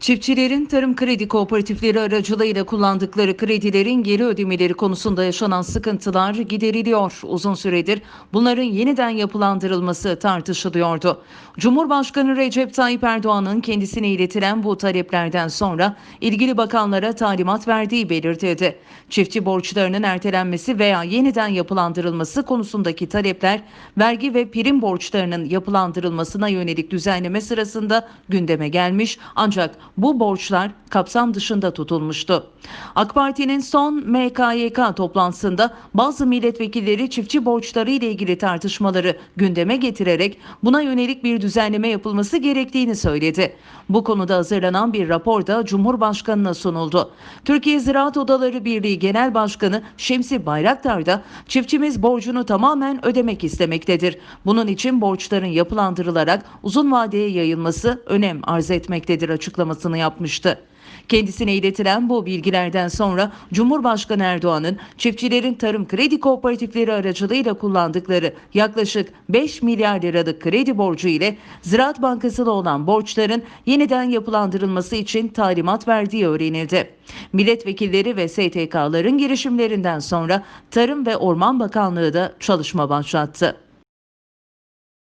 Çiftçilerin tarım kredi kooperatifleri aracılığıyla kullandıkları kredilerin geri ödemeleri konusunda yaşanan sıkıntılar gideriliyor. Uzun süredir bunların yeniden yapılandırılması tartışılıyordu. Cumhurbaşkanı Recep Tayyip Erdoğan'ın kendisine iletilen bu taleplerden sonra ilgili bakanlara talimat verdiği belirtildi. Çiftçi borçlarının ertelenmesi veya yeniden yapılandırılması konusundaki talepler vergi ve prim borçlarının yapılandırılmasına yönelik düzenleme sırasında gündeme gelmiş ancak bu borçlar kapsam dışında tutulmuştu. AK Parti'nin son MKYK toplantısında bazı milletvekilleri çiftçi borçları ile ilgili tartışmaları gündeme getirerek buna yönelik bir düzenleme yapılması gerektiğini söyledi. Bu konuda hazırlanan bir rapor da Cumhurbaşkanı'na sunuldu. Türkiye Ziraat Odaları Birliği Genel Başkanı Şemsi Bayraktar da çiftçimiz borcunu tamamen ödemek istemektedir. Bunun için borçların yapılandırılarak uzun vadeye yayılması önem arz etmektedir açıklamasını yapmıştı. Kendisine iletilen bu bilgilerden sonra Cumhurbaşkanı Erdoğan'ın çiftçilerin tarım kredi kooperatifleri aracılığıyla kullandıkları yaklaşık 5 milyar liralık kredi borcu ile Ziraat Bankası'na olan borçların yeniden yapılandırılması için talimat verdiği öğrenildi. Milletvekilleri ve STK'ların girişimlerinden sonra Tarım ve Orman Bakanlığı da çalışma başlattı.